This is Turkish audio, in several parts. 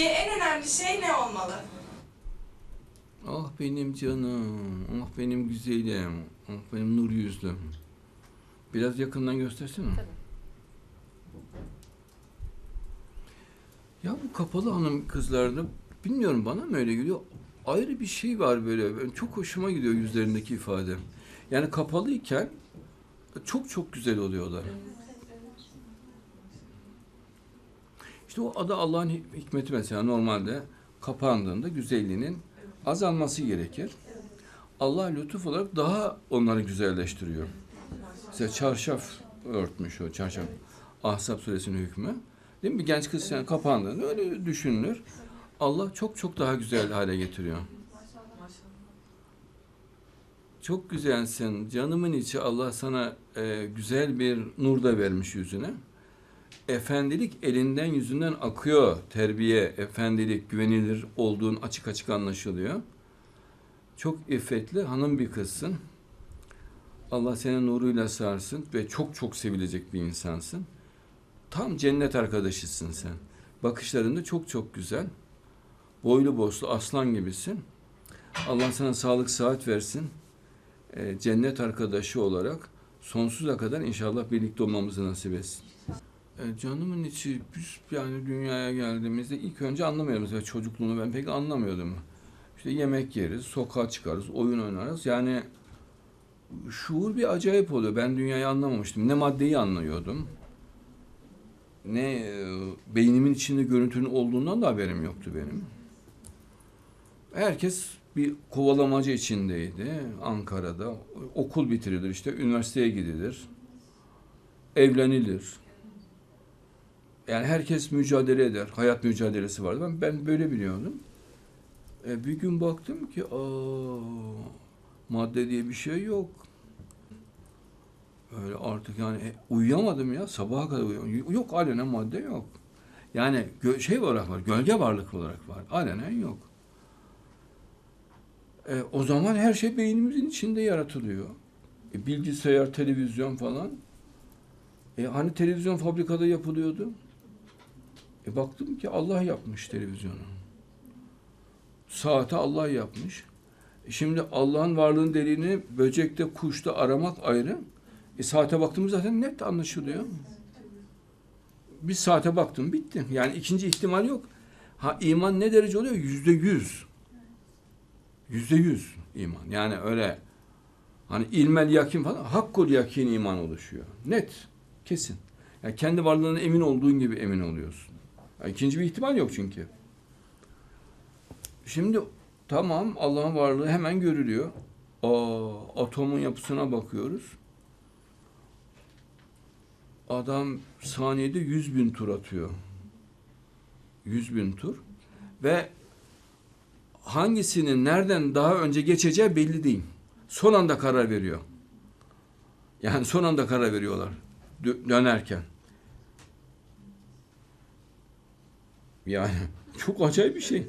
Peki en önemli şey ne olmalı? Ah benim canım, ah benim güzelim, ah benim nur yüzlüm. Biraz yakından göstersene. Tabii. Ya bu kapalı hanım kızlarda bilmiyorum bana mı öyle geliyor? Ayrı bir şey var böyle. Ben çok hoşuma gidiyor yüzlerindeki ifade. Yani kapalıyken çok çok güzel oluyorlar. İşte o adı Allah'ın hik- hikmeti mesela normalde kapandığında güzelliğinin azalması gerekir. Allah lütuf olarak daha onları güzelleştiriyor. Mesela çarşaf örtmüş o çarşaf. Ahzab suresinin hükmü. Değil mi? Bir genç kız yani kapandığında öyle düşünülür. Allah çok çok daha güzel hale getiriyor. Çok güzelsin. Canımın içi Allah sana e, güzel bir nur da vermiş yüzüne. Efendilik elinden yüzünden akıyor. Terbiye, efendilik, güvenilir olduğun açık açık anlaşılıyor. Çok iffetli hanım bir kızsın. Allah seni nuruyla sarsın ve çok çok sevilecek bir insansın. Tam cennet arkadaşısın sen. Bakışların da çok çok güzel. Boylu boslu aslan gibisin. Allah sana sağlık saat versin. Ee, cennet arkadaşı olarak sonsuza kadar inşallah birlikte olmamızı nasip etsin. Ee, canımın içi biz yani dünyaya geldiğimizde ilk önce anlamıyordum. Mesela çocukluğunu ben pek anlamıyordum. İşte yemek yeriz, sokağa çıkarız, oyun oynarız. Yani şuur bir acayip oluyor. Ben dünyayı anlamamıştım. Ne maddeyi anlıyordum. Ne e, beynimin içinde görüntünün olduğundan da haberim yoktu benim. Herkes bir kovalamacı içindeydi Ankara'da. Okul bitirilir işte, üniversiteye gidilir. Evlenilir. Yani herkes mücadele eder. Hayat mücadelesi vardı. Ben, ben böyle biliyordum. E, bir gün baktım ki aa, madde diye bir şey yok. Öyle artık yani e, uyuyamadım ya sabaha kadar uyuyamadım. Yok alenen madde yok. Yani gö- şey olarak var, gölge varlık olarak var. Alenen yok. E, o zaman her şey beynimizin içinde yaratılıyor. E, bilgisayar, televizyon falan. E, hani televizyon fabrikada yapılıyordu? E, baktım ki Allah yapmış televizyonu. Saati Allah yapmış. E, Şimdi Allah'ın varlığın deliğini böcekte, kuşta aramak ayrı. E, saate baktığımız zaten net anlaşılıyor. Bir saate baktım bitti. Yani ikinci ihtimal yok. Ha iman ne derece oluyor? Yüzde yüz. Yüzde yüz iman. Yani öyle hani ilmel yakin falan hakkul yakin iman oluşuyor. Net. Kesin. Yani kendi varlığına emin olduğun gibi emin oluyorsun. İkinci bir ihtimal yok çünkü. Şimdi tamam Allah'ın varlığı hemen görülüyor. Aa, atomun yapısına bakıyoruz. Adam saniyede 100 bin tur atıyor. 100 bin tur. Ve hangisinin nereden daha önce geçeceği belli değil. Son anda karar veriyor. Yani son anda karar veriyorlar dö- dönerken. Yani çok acayip bir şey.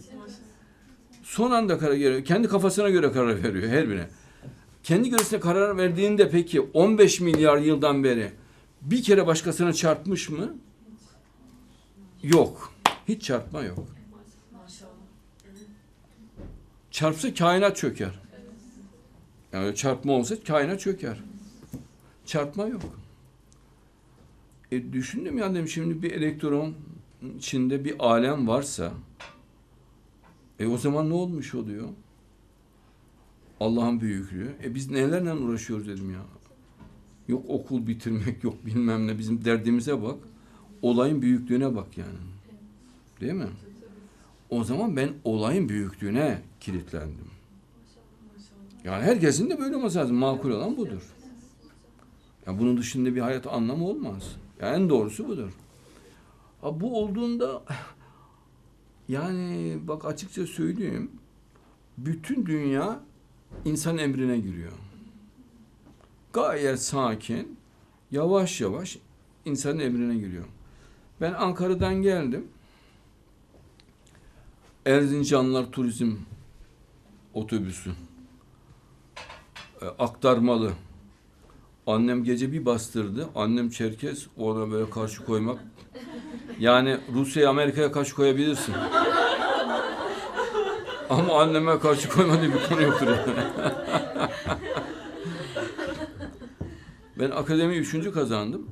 Son anda karar veriyor. Kendi kafasına göre karar veriyor her birine. Kendi göresine karar verdiğinde peki 15 milyar yıldan beri bir kere başkasına çarpmış mı? Yok. Hiç çarpma yok. Çarpsa kainat çöker. Yani çarpma olsa kainat çöker. Çarpma yok. E düşündüm ya dedim şimdi bir elektron içinde bir alem varsa e o zaman ne olmuş oluyor? Allah'ın büyüklüğü. E biz nelerle uğraşıyoruz dedim ya. Yok okul bitirmek yok bilmem ne bizim derdimize bak. Olayın büyüklüğüne bak yani. Değil mi? O zaman ben olayın büyüklüğüne kilitlendim. Yani herkesin de böyle olması lazım. Makul olan budur. Ya bunun dışında bir hayat anlamı olmaz. Yani en doğrusu budur. Bu olduğunda yani bak açıkça söyleyeyim. Bütün dünya insan emrine giriyor. Gayet sakin, yavaş yavaş insanın emrine giriyor. Ben Ankara'dan geldim. Erzincanlar Turizm otobüsü. E, aktarmalı. Annem gece bir bastırdı. Annem Çerkez ona böyle karşı koymak. Yani Rusya'ya Amerika'ya karşı koyabilirsin. Ama anneme karşı koymadığı bir konu yoktur yani. ben akademi üçüncü kazandım.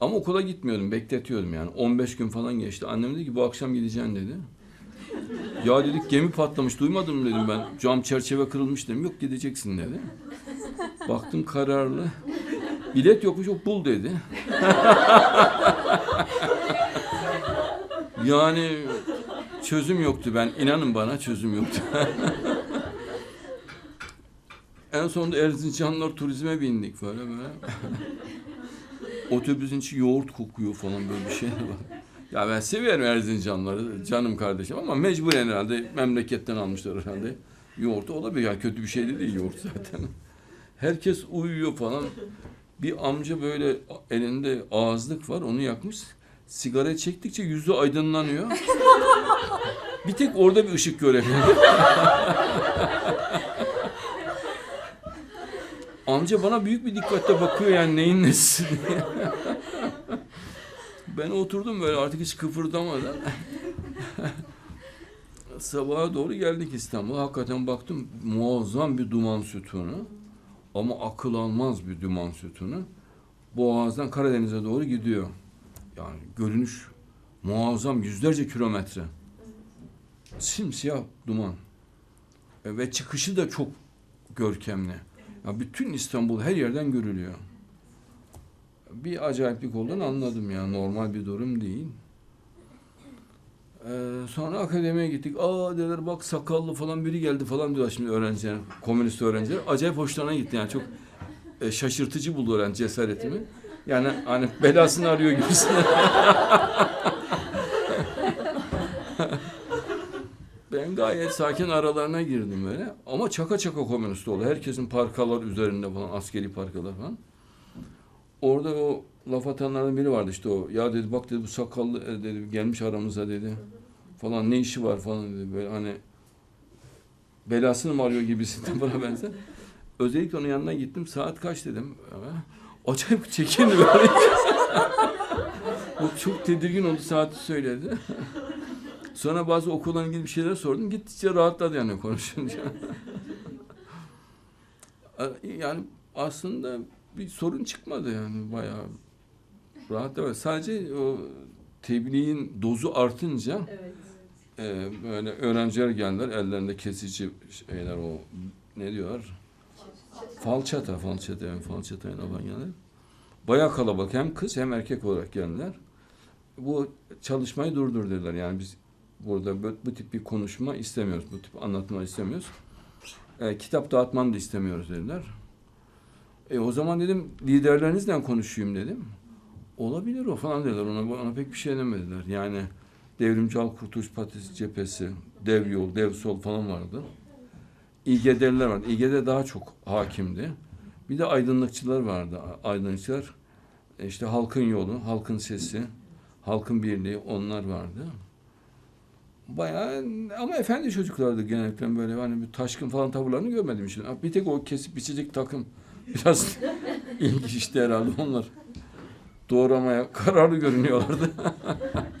Ama okula gitmiyordum, bekletiyordum yani. 15 gün falan geçti. Annem dedi ki bu akşam gideceksin dedi. Ya dedik gemi patlamış, duymadın mı dedim ben. Cam çerçeve kırılmış dedim. Yok gideceksin dedi. Baktım kararlı. Bilet yokmuş, yok bul dedi. Yani çözüm yoktu ben. inanın bana çözüm yoktu. en sonunda Erzincanlar turizme bindik böyle böyle. Otobüsün içi yoğurt kokuyor falan böyle bir şey var. Ya ben severim Erzincanları canım kardeşim ama mecburen herhalde memleketten almışlar herhalde. Yoğurt olabilir ya kötü bir şey de değil yoğurt zaten. Herkes uyuyor falan. Bir amca böyle elinde ağızlık var onu yakmış. Sigara çektikçe yüzü aydınlanıyor. Bir tek orada bir ışık görebiliyor. Amca bana büyük bir dikkatle bakıyor yani neyin nesi diye. ben oturdum böyle artık hiç kıpırdamadan. Sabaha doğru geldik İstanbul'a. Hakikaten baktım muazzam bir duman sütunu. Ama akıl almaz bir duman sütunu. Boğaz'dan Karadeniz'e doğru gidiyor. Yani görünüş muazzam yüzlerce kilometre. Simsiyah duman. E, Ve çıkışı da çok görkemli. Ya bütün İstanbul her yerden görülüyor. Bir acayiplik olduğunu anladım ya. Normal bir durum değil. Ee, sonra akademiye gittik. Aa dediler bak sakallı falan biri geldi falan diyor şimdi öğrenciler, komünist öğrenciler. Acayip hoşlarına gitti yani çok e, şaşırtıcı buldu öğrenci cesaretimi. Yani hani belasını arıyor gibisine. Ben gayet sakin aralarına girdim öyle. Ama çaka çaka komünist oldu. Herkesin parkalar üzerinde falan, askeri parkalar falan. Orada o laf atanlardan biri vardı işte o. Ya dedi bak dedi bu sakallı e, dedi gelmiş aramıza dedi. Falan ne işi var falan dedi. Böyle hani belasını mı arıyor gibisinden bana benzer. Özellikle onun yanına gittim. Saat kaç dedim. Acayip çekindi böyle. o çok tedirgin oldu saati söyledi. Sonra bazı okulla ilgili bir şeyler sordum. Gittikçe rahatladı yani konuşunca. yani aslında bir sorun çıkmadı yani bayağı rahat evet. Sadece o tebliğin dozu artınca Evet. e, böyle öğrenciler geldiler ellerinde kesici şeyler o ne diyorlar? Falçata, falçata yani falçatayla falan geldiler. Bayağı kalabalık hem kız hem erkek olarak geldiler. Bu çalışmayı durdur dediler yani biz burada bu, bu tip bir konuşma istemiyoruz, bu tip anlatma istemiyoruz. E, kitap dağıtmanı da istemiyoruz dediler. E o zaman dedim liderlerinizle konuşayım dedim. Olabilir o falan dediler. Ona, ona pek bir şey demediler. Yani Devrimci Halk Kurtuluş Partisi cephesi, Dev Yol, Dev Sol falan vardı. İGD'liler vardı. İGD daha çok hakimdi. Bir de aydınlıkçılar vardı. Aydınlıkçılar işte halkın yolu, halkın sesi, halkın birliği onlar vardı. Bayağı ama efendi çocuklardı genellikle böyle hani bir taşkın falan tavırlarını görmedim şimdi. Bir tek o kesip biçecek takım biraz ilginç işte herhalde onlar. Doğramaya kararlı görünüyorlardı.